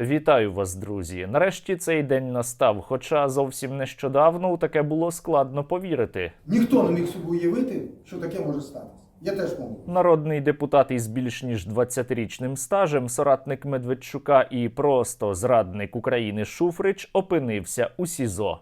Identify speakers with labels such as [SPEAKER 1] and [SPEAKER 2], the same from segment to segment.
[SPEAKER 1] Вітаю вас, друзі. Нарешті цей день настав. Хоча зовсім нещодавно у таке було складно повірити.
[SPEAKER 2] Ніхто не міг собі уявити, що таке може статися. Я теж можу.
[SPEAKER 1] Народний депутат із більш ніж 20-річним стажем, соратник Медведчука і просто зрадник України Шуфрич опинився у СІЗО.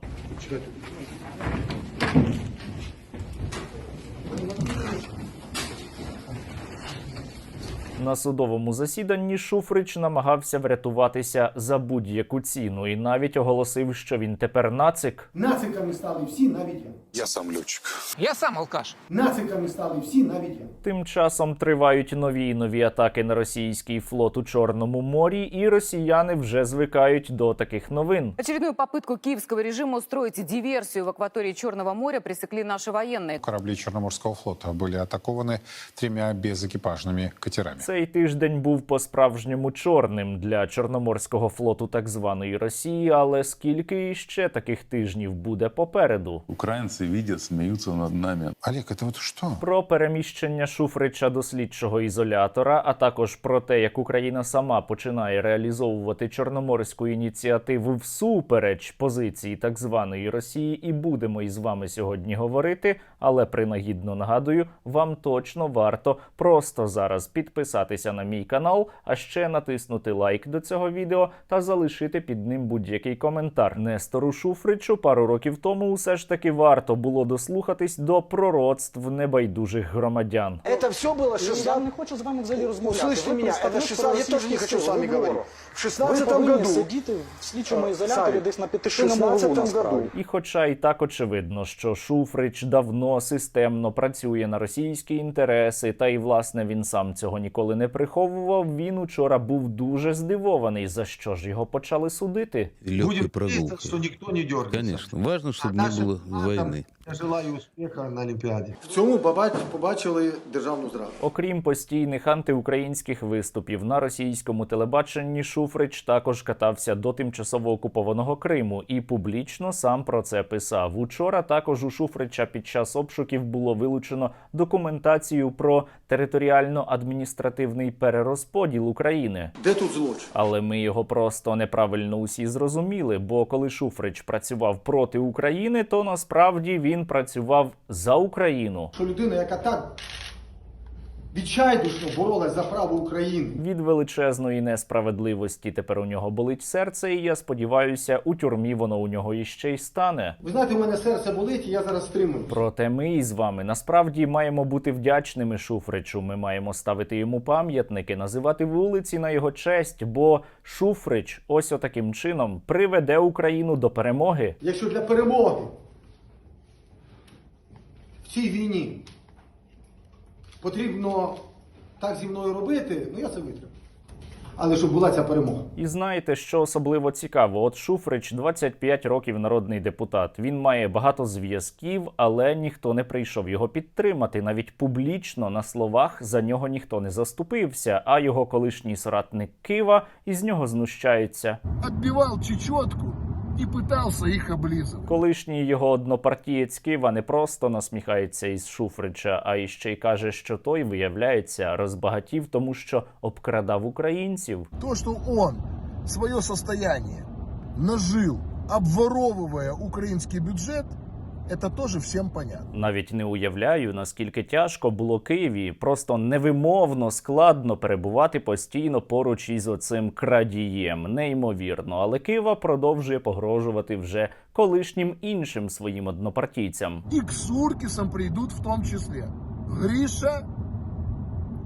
[SPEAKER 1] На судовому засіданні Шуфрич намагався врятуватися за будь-яку ціну і навіть оголосив, що він тепер нацик.
[SPEAKER 2] Нациками стали всі, навіть я.
[SPEAKER 3] Я сам летчик.
[SPEAKER 4] Я сам алкаш.
[SPEAKER 2] Нациками стали всі, навіть я.
[SPEAKER 1] Тим часом тривають нові і нові атаки на російський флот у Чорному морі, і росіяни вже звикають до таких новин.
[SPEAKER 5] Очередную попытку киевского режима устроить диверсию в акватории Черного моря пресекли наши военные.
[SPEAKER 3] Корабли Черноморского флота были атакованы тремя безэкипажными катерами.
[SPEAKER 1] цей тиждень був по-справжньому чорним для Чорноморського флоту так званої Росії. Але скільки іще таких тижнів буде попереду?
[SPEAKER 6] Украинцы видят, смеются над нами.
[SPEAKER 3] Олег, это вот что?
[SPEAKER 1] Про переміщення Шуфрича до слідчого ізолятора, а також про те, як Україна сама починає реалізовувати чорноморську ініціативу всупереч позиції так званої Росії, і будемо із вами сьогодні говорити. Але принагідно нагадую, вам точно варто просто зараз підписатися на мій канал, а ще натиснути лайк до цього відео та залишити під ним будь-який коментар. Нестору Шуфричу пару років тому усе ж таки варто було дослухатись до пророцтв небайдужих громадян.
[SPEAKER 7] Это все было
[SPEAKER 8] Я
[SPEAKER 7] 16...
[SPEAKER 8] не хочу з вами взагалі розмовляти.
[SPEAKER 7] Услышьте
[SPEAKER 8] Ви
[SPEAKER 7] меня, это
[SPEAKER 8] представник
[SPEAKER 7] 16... Я тоже не хочу с вами
[SPEAKER 8] російського
[SPEAKER 7] говорить. В
[SPEAKER 8] Ви
[SPEAKER 7] 16
[SPEAKER 8] повинні
[SPEAKER 7] году...
[SPEAKER 8] сидіти в слідчому
[SPEAKER 7] Е,
[SPEAKER 8] ізоляторі
[SPEAKER 7] Саві,
[SPEAKER 8] десь на
[SPEAKER 7] в
[SPEAKER 8] п'ятишинному
[SPEAKER 7] 16
[SPEAKER 8] вугу насправді.
[SPEAKER 7] году
[SPEAKER 1] І хоча і так очевидно, що Шуфрич давно системно працює на російські інтереси, та й власне він сам цього ніколи не приховував. Він учора був дуже здивований, за що ж його почали судити.
[SPEAKER 9] легкой прогулкой.
[SPEAKER 10] что никто не дергается.
[SPEAKER 9] Конечно. Важно, чтобы
[SPEAKER 10] А
[SPEAKER 9] не
[SPEAKER 10] нашим
[SPEAKER 9] было
[SPEAKER 10] фанатам
[SPEAKER 9] войны.
[SPEAKER 10] Я желаю успеха на Олимпиаде.
[SPEAKER 2] В цьому побач- побачили державну зраду.
[SPEAKER 1] Окрім постійних антиукраїнських виступів на російському телебаченні, Шуфрич також катався до тимчасово окупованого Криму і публічно сам про це писав. Учора також у Шуфрича під час обшуків було вилучено документацію про територіально-адміністративний перерозподіл України.
[SPEAKER 2] Де тут злочин?
[SPEAKER 1] Але ми його просто неправильно усі зрозуміли. Бо коли Шуфрич працював проти України, то насправді він працював за Україну.
[SPEAKER 2] Що людина, яка так відчайдушно боролась за право України,
[SPEAKER 1] Від величезної несправедливості тепер у нього болить серце, і я сподіваюся, у тюрмі воно у нього іще й стане.
[SPEAKER 2] ви знаєте, у мене серце болить, і я зараз стримую.
[SPEAKER 1] Проте ми із вами насправді маємо бути вдячними Шуфричу. Ми маємо ставити йому пам'ятники, називати вулиці на його честь. Бо Шуфрич ось отаким чином приведе Україну до перемоги.
[SPEAKER 2] Якщо для перемоги в цій війні потрібно так зі мною робити, ну я це витримаю. Але щоб була ця перемога.
[SPEAKER 1] І знаєте, що особливо цікаво? От Шуфрич 25 років народний депутат. Він має багато зв'язків, але ніхто не прийшов його підтримати. Навіть публічно на словах за нього ніхто не заступився. А його колишній соратник Кива із нього знущається.
[SPEAKER 10] Отбивал чечетку и пытался их облизывать.
[SPEAKER 1] Колишній його однопартієць Кива не просто насміхається із Шуфрича, а іще й каже, що той виявляється розбагатів, тому що обкрадав українців.
[SPEAKER 10] То, что он свое состояние нажил, обворовывая украинский бюджет, это тоже всем понятно.
[SPEAKER 1] Навіть не уявляю, наскільки тяжко було Києві просто невимовно складно перебувати постійно поруч із оцим крадієм. Неймовірно, але Києва продовжує погрожувати вже колишнім іншим своїм однопартійцям.
[SPEAKER 10] І к Суркісам прийдуть в тому числі Гриша,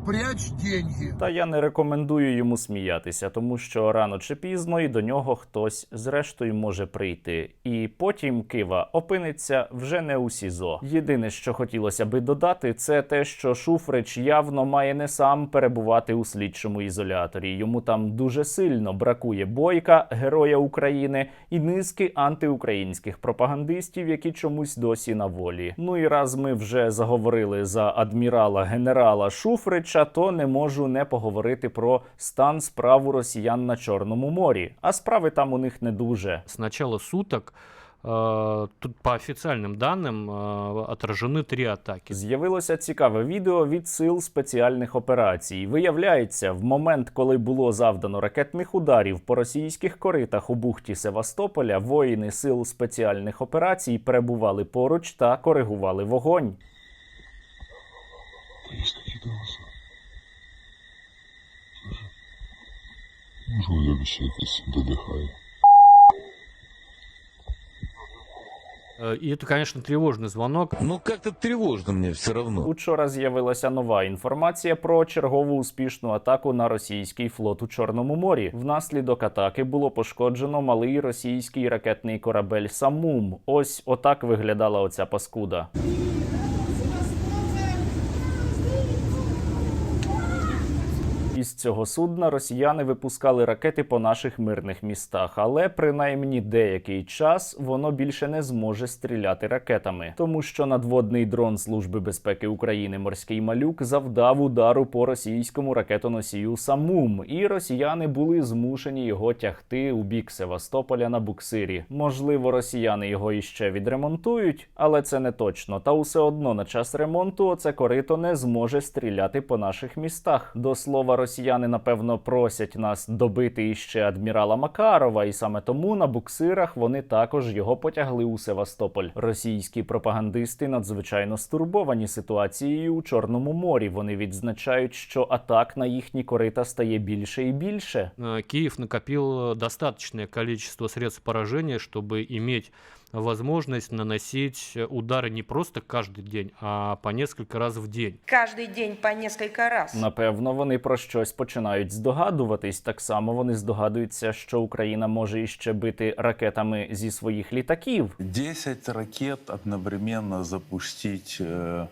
[SPEAKER 10] прячь деньги.
[SPEAKER 1] Та я не рекомендую йому сміятися, тому що рано чи пізно і до нього хтось зрештою може прийти. І потім Кива опиниться вже не у СІЗО. Єдине, що хотілося би додати, це те, що Шуфрич явно має не сам перебувати у слідчому ізоляторі. Йому там дуже сильно бракує бойка, героя України і низки антиукраїнських пропагандистів, які чомусь досі на волі. Ну і раз ми вже заговорили за адмірала генерала Шуфрича, то не можу не поговорити про стан справ у росіян на Чорному морі. А справи там у них не дуже.
[SPEAKER 11] С начала суток
[SPEAKER 4] Э, Тут по официальным данным э, отражены три атаки.
[SPEAKER 1] З'явилося цікаве відео від сил спеціальних операцій. Виявляється, в момент, коли було завдано ракетних ударів по російських коритах у бухті Севастополя, воїни сил спеціальних операцій перебували поруч та коригували вогонь.
[SPEAKER 4] Э, И это, конечно, тревожный звонок.
[SPEAKER 9] Ну, как-то тревожно мне все равно.
[SPEAKER 1] Учора з'явилася нова інформація про чергову успішну атаку на російський флот у Чорному морі. Внаслідок атаки було пошкоджено малий російський ракетний корабель Самум. Ось отак виглядала оця паскуда. Із цього судна росіяни випускали ракети по наших мирних містах, але принаймні деякий час воно більше не зможе стріляти ракетами, тому що надводний дрон Служби безпеки України Морський малюк завдав удару по російському ракетоносію Самум, і росіяни були змушені його тягти у бік Севастополя на буксирі. Можливо, росіяни його іще відремонтують, але це не точно. Та усе одно на час ремонту оце корито не зможе стріляти по наших містах. До слова, росіяни напевно просять нас добити іще адмірала Макарова, і саме тому на буксирах вони також його потягли у Севастополь. Російські пропагандисти надзвичайно стурбовані ситуацією у Чорному морі. Вони відзначають, що атак на їхні корита стає більше і більше.
[SPEAKER 4] Киев накопил достаточное количество средств поражения, чтобы иметь возможность наносить удары не просто каждый день, а по несколько раз в день.
[SPEAKER 7] Каждый день по несколько раз.
[SPEAKER 1] Напевно, вони про щось починають здогадуватись. Так само вони здогадуються, що Україна може іще бити ракетами зі своїх літаків.
[SPEAKER 6] 10 ракет одновременно запустить э, э,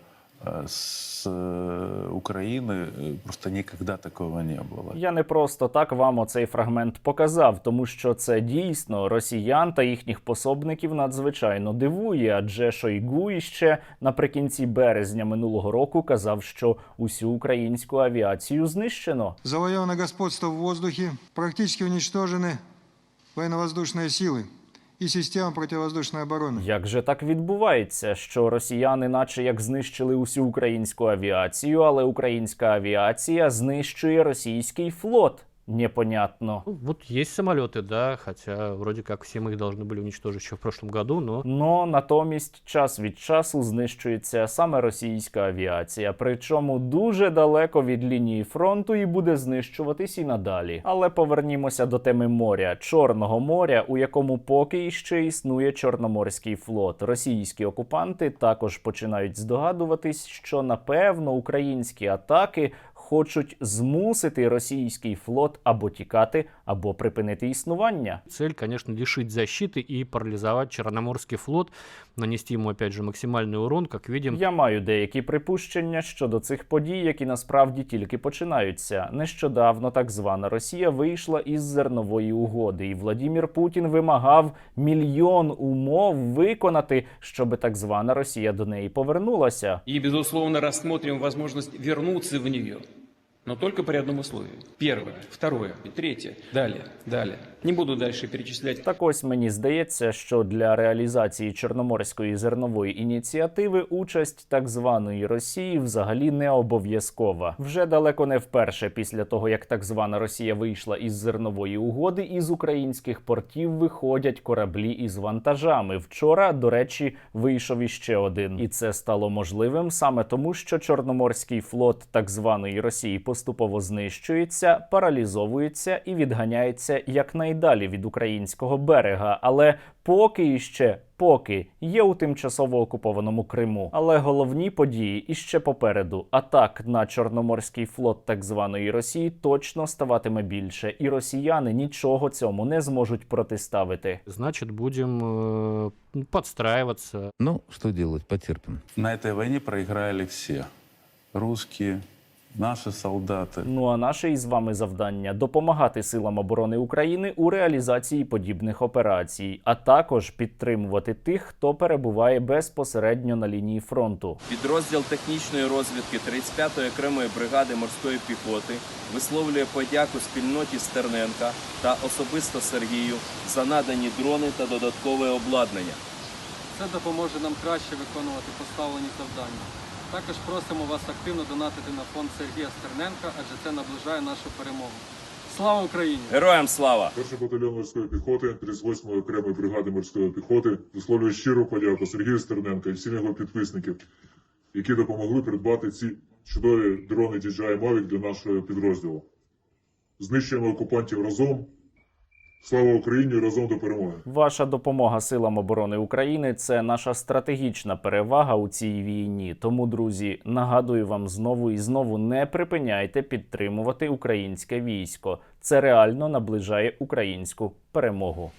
[SPEAKER 6] с э, Украины э, просто никогда такого не было.
[SPEAKER 1] Я не просто так вам оцей фрагмент показав, тому що це дійсно росіян та їхніх пособників надзвичайно дивує. Адже Шойгу іще наприкінці березня минулого року казав, що усю українську авіацію знищено.
[SPEAKER 11] Завоевано господство в воздухе, практически уничтожены военно-воздушные силы и система противовоздушної оборони.
[SPEAKER 1] Як же так відбувається, що росіяни, наче як знищили усю українську авіацію, але українська авіація знищує російський флот? Непонятно.
[SPEAKER 4] Ну, Вот есть самолеты, да, хотя вроде как все мы их должны были уничтожить еще в прошлом году, но
[SPEAKER 1] Но натомість час від часу знищується саме російська авіація, причому дуже далеко від лінії фронту і буде знищуватись і надалі. Але повернімося до теми моря, Чорного моря, у якому поки іще існує Чорноморський флот. Російські окупанти також починають здогадуватись, що напевно українські атаки. Хочуть змусити російський флот або тікати, або припинити існування.
[SPEAKER 4] цель, конечно, лишить защиты и парализовать Черноморский флот, нанести ему, опять же, максимальный урон, как видим.
[SPEAKER 1] Я маю деякі припущення щодо цих подій, які насправді тільки починаються. Нещодавно так звана Росія вийшла із зернової угоди, і Владімір Путін вимагав мільйон умов виконати, щоб так звана Росія до неї повернулася.
[SPEAKER 8] И, безусловно, рассмотрим возможность вернуться в нее. Но только при одном условии. Первое, второе, третье. Далее, далее. Не буду дальше перечислять.
[SPEAKER 1] Так ось мені здається, що для реалізації Чорноморської зернової ініціативи участь так званої Росії взагалі не обов'язкова. Вже далеко не вперше після того, як так звана Росія вийшла із зернової угоди, із українських портів виходять кораблі із вантажами. Вчора, до речі, вийшов іще один, і це стало можливим саме тому, що Чорноморський флот так званої Росії поступово знищується, паралізовується і відганяється якнайдалі від українського берега. Але поки іще. Поки є у тимчасово окупованому Криму, але головні події іще попереду. Атак на Чорноморський флот так званої Росії точно ставатиме більше, і росіяни нічого цьому не зможуть протиставити.
[SPEAKER 4] Значит, будем э, подстраиваться.
[SPEAKER 9] Ну, что делать, потерпим.
[SPEAKER 6] На этой войне проиграли все. Русские, Наши солдаты
[SPEAKER 1] Ну а наше із вами завдання допомагати силам оборони України у реалізації подібних операцій, а також підтримувати тих, хто перебуває безпосередньо на лінії фронту.
[SPEAKER 12] Підрозділ технічної розвідки 35-ї окремої бригади морської піхоти висловлює подяку спільноті Стерненка та особисто Сергію за надані дрони та додаткове обладнання.
[SPEAKER 11] Це допоможе нам краще виконувати поставлені завдання. Також просимо вас активно донатити на фонд Сергія Стерненка, адже це наближає нашу перемогу. Слава Україні!
[SPEAKER 12] Героям слава!
[SPEAKER 2] Перший батальйон морської піхоти 38-ї окремої бригади морської піхоти висловлює щиру подяку Сергію Стерненка і всім його підписників, які допомогли придбати ці чудові дрони DJI Mavic для нашого підрозділу. Знищуємо окупантів разом. Слава Україні! Разом до перемоги!
[SPEAKER 1] Ваша допомога силам оборони України це наша стратегічна перевага у цій війні. Тому, друзі, нагадую вам знову і знову не припиняйте підтримувати українське військо. Це реально наближає українську перемогу.